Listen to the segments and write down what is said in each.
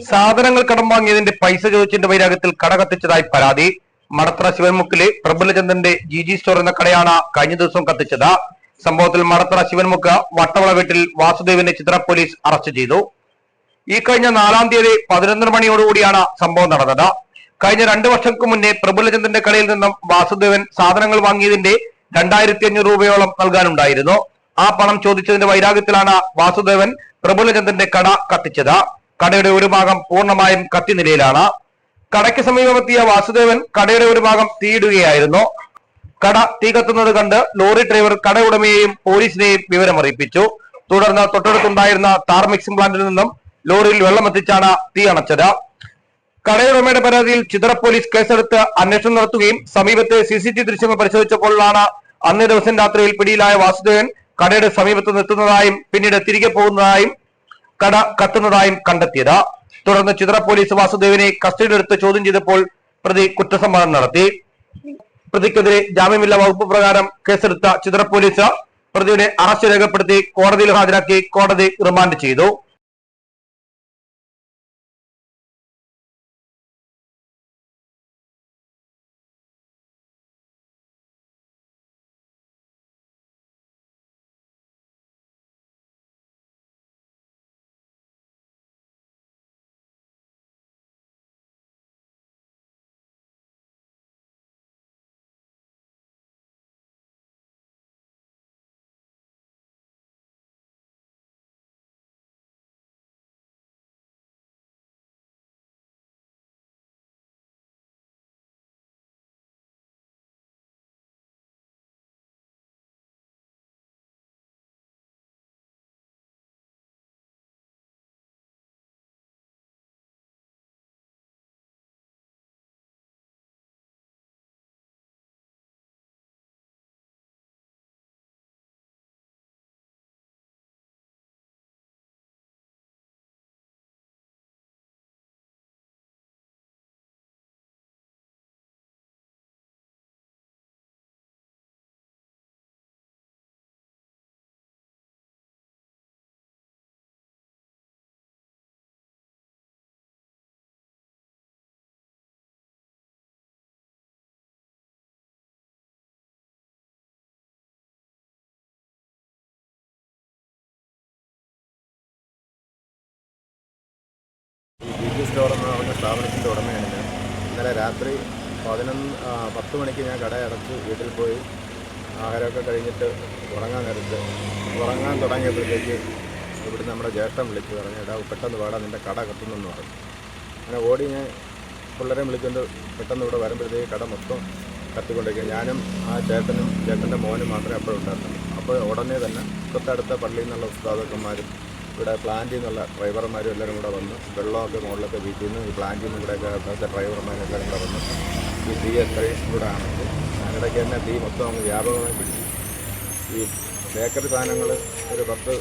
സാധനങ്ങൾ കടം വാങ്ങിയതിന്റെ പൈസ ചോദിച്ചതിന്റെ വൈരാഗ്യത്തിൽ കട കത്തിച്ചതായി പരാതി. മടത്ര ശിവൻമുക്കിലെ പ്രബലചന്ദ്രന്റെ ജി ജി സ്റ്റോർ എന്ന കടയാണ് കഴിഞ്ഞ ദിവസം കത്തിച്ചത്. സംഭവത്തിൽ മടത്ര ശിവൻമുക്ക് വട്ടവള വീട്ടിൽ വാസുദേവിനെ ചിത്ര പോലീസ് അറസ്റ്റ് ചെയ്തു. ഈ കഴിഞ്ഞ നാലാം തീയതി പതിനൊന്നര മണിയോടുകൂടിയാണ് സംഭവം നടന്നത്. കഴിഞ്ഞ രണ്ടു വർഷങ്ങൾക്ക് മുന്നേ പ്രബുലചന്ദ്രന്റെ കടയിൽ നിന്നും വാസുദേവൻ സാധനങ്ങൾ വാങ്ങിയതിന്റെ രണ്ടായിരത്തി അഞ്ഞൂറ് രൂപയോളം നൽകാനുണ്ടായിരുന്നു. ആ പണം ചോദിച്ചതിന്റെ വൈരാഗ്യത്തിലാണ് വാസുദേവൻ പ്രബുലചന്ദ്രന്റെ കട കത്തിച്ചത്. കടയുടെ ഒരു ഭാഗം പൂർണമായും കത്തി നിലയിലാണ് കടയ്ക്ക് സമീപമെത്തിയ വാസുദേവൻ കടയുടെ ഒരു ഭാഗം തീയിടുകയായിരുന്നു. കട തീ കത്തുന്നത് കണ്ട് ലോറി ഡ്രൈവർ കട ഉടമയെയും പോലീസിനെയും വിവരമറിയിപ്പിച്ചു. തുടർന്ന് തൊട്ടടുത്തുണ്ടായിരുന്ന താർ മിക്സിംഗ് പ്ലാന്റിൽ നിന്നും ലോറിയിൽ വെള്ളമെത്തിച്ചാണ് തീ അണച്ചത്. കടയുടമയുടെ പരാതിയിൽ ചിതറ പോലീസ് കേസെടുത്ത് അന്വേഷണം നടത്തുകയും സമീപത്തെ സി സി ടി ദൃശ്യങ്ങൾ പരിശോധിച്ചപ്പോഴാണ് അന്നേ ദിവസം രാത്രിയിൽ പിടിയിലായ വാസുദേവൻ കടയുടെ സമീപത്ത് നിർത്തുന്നതായും പിന്നീട് തിരികെ പോകുന്നതായും കട കത്തുന്നതായും കണ്ടെത്തിയത്. തുടർന്ന് ചിത്ര പോലീസ് വാസുദേവനെ കസ്റ്റഡിയിലെടുത്ത് ചോദ്യം ചെയ്തപ്പോൾ പ്രതി കുറ്റസമ്മതം നടത്തി. പ്രതിക്കെതിരെ ജാമ്യമില്ല വകുപ്പ് പ്രകാരം കേസെടുത്ത ചിത്ര പോലീസ് പ്രതിയുടെ അറസ്റ്റ് രേഖപ്പെടുത്തി കോടതിയിൽ ഹാജരാക്കി കോടതി റിമാൻഡ് ചെയ്തു. ജി സ്റ്റോർ എന്ന് പറഞ്ഞ സ്ഥാപനത്തിന്റെ ഉടമയാണ് ഞാൻ ഇന്നലെ രാത്രി പതിനൊന്ന് പത്ത് മണിക്ക് ഞാൻ കട അടച്ച് വീട്ടിൽ പോയി ആഹാരമൊക്കെ കഴിഞ്ഞിട്ട് ഉറങ്ങാൻ നേരത്ത് ഉറങ്ങാൻ തുടങ്ങിയപ്പോഴത്തേക്ക് ഇവിടുന്ന് നമ്മുടെ ജ്യേഷ്ഠൻ വിളിച്ച് പറഞ്ഞു എടാ പെട്ടെന്ന് പാടാ നിന്റെ കട കത്തുന്നെന്ന് പറഞ്ഞു. അങ്ങനെ ഓടി ഞാൻ പിള്ളേരെ വിളിച്ചുകൊണ്ട് പെട്ടെന്ന് ഇവിടെ വരുമ്പോഴത്തേക്ക് കട മൊത്തം കത്തിക്കൊണ്ടിരിക്കുക ഞാനും ആ ചേട്ടനും ചേട്ടന്റെ മോനും മാത്രമേ അപ്പോഴുണ്ടായിരുന്നുള്ളൂ അപ്പോൾ ഉടനെ തന്നെ തൊട്ടടുത്ത പള്ളിയിൽ നിന്നുള്ള ഉസ്താദക്കന്മാരും ഇവിടെ പ്ലാന്റിൽ നിന്നുള്ള ഡ്രൈവർമാരും എല്ലാവരും കൂടെ വന്ന്. വെള്ളമൊക്കെ മുകളിലൊക്കെ വീട്ടിൽ നിന്ന് ഈ പ്ലാന്റിൽ നിന്ന് ഇവിടെയൊക്കെ അവിടുത്തെ ഡ്രൈവർമാരും എല്ലാവരും കൂടെ വന്ന്. ഈ തീ എത്രയും കൂടെ ആണെങ്കിൽ അതിനിടയ്ക്ക് തന്നെ തീ മൊത്തം അങ്ങ് വ്യാപകമായി പിടിച്ചു. ഈ ബേക്കറി സാധനങ്ങൾ ഒരു പത്ത്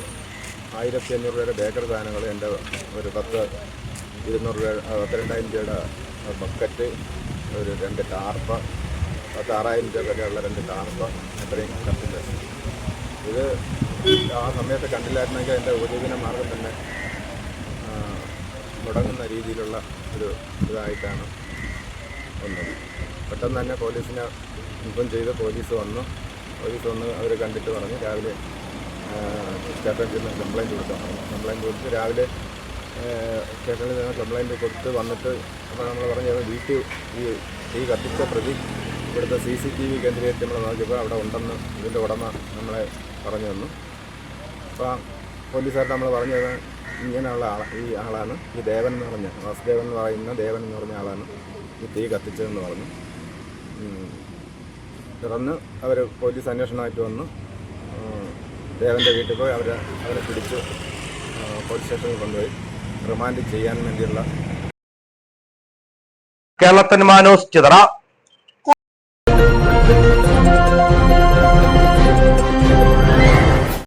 ആയിരത്തി അഞ്ഞൂറ് രൂപയുടെ ബേക്കറി സാധനങ്ങൾ എന്റെ ഒരു പത്ത് ഇരുന്നൂറ് രൂപ പത്തിരണ്ടായിരം പത്ത് രണ്ടായിരം രൂപയുടെ ബക്കറ്റ് ഒരു രണ്ട് ടാർപ്പ പത്ത് ആറായിരം രൂപ വരെയുള്ള രണ്ട് ടാർപ്പ അത്രയും കത്തില്ല ഇത് ആ സമയത്ത് കണ്ടില്ലായിരുന്നെങ്കിൽ എന്റെ ഉപജീവന മാർഗം തന്നെ മുടങ്ങുന്ന രീതിയിലുള്ള ഒരു ഇതായിട്ടാണ് വന്നത്. പെട്ടെന്ന് തന്നെ പോലീസിനെ ഇൻഫോം ചെയ്ത് പോലീസ് വന്നു. പോലീസ് വന്ന് അവർ കണ്ടിട്ട് പറഞ്ഞു. രാവിലെ സ്റ്റേഷനിൽ നിന്ന് കംപ്ലയിന്റ് കൊടുത്തു കംപ്ലയിന്റ് കൊടുത്ത് രാവിലെ സ്റ്റേഷനിൽ നിന്ന് കംപ്ലയിന്റ് കൊടുത്ത് വന്നിട്ട് അപ്പോൾ നമ്മൾ പറഞ്ഞു വീട്ടിൽ ഈ ഈ കത്തിച്ച പ്രതി ഇവിടുത്തെ സി സി ടി വി കേന്ദ്രീകരിച്ച് നമ്മൾ നോക്കിയപ്പോൾ അവിടെ ഉണ്ടെന്ന് ഇതിന്റെ ഉടമ നമ്മളെ പറഞ്ഞു തന്നു. അപ്പോൾ പോലീസുകാരുടെ നമ്മൾ പറഞ്ഞത് ഇങ്ങനെയുള്ള ആള ഈ ആളാണ് ഈ ദേവൻ എന്ന് പറഞ്ഞ വാസുദേവൻ എന്ന് പറയുന്ന ദേവൻ എന്ന് പറഞ്ഞ ആളാണ് ഈ തീ കത്തിച്ചതെന്ന് പറഞ്ഞു. തുടർന്ന് അവർ പോലീസ് അന്വേഷണമായിട്ട് വന്നു. ദേവന്റെ വീട്ടിൽ പോയി അവരെ അവരെ പിടിച്ച് പോലീസ് സ്റ്റേഷനിൽ കൊണ്ടുപോയി. റിമാൻഡ് ചെയ്യാൻ വേണ്ടിയുള്ള കേരളത്തിന് മാനോസ് ചിതറ.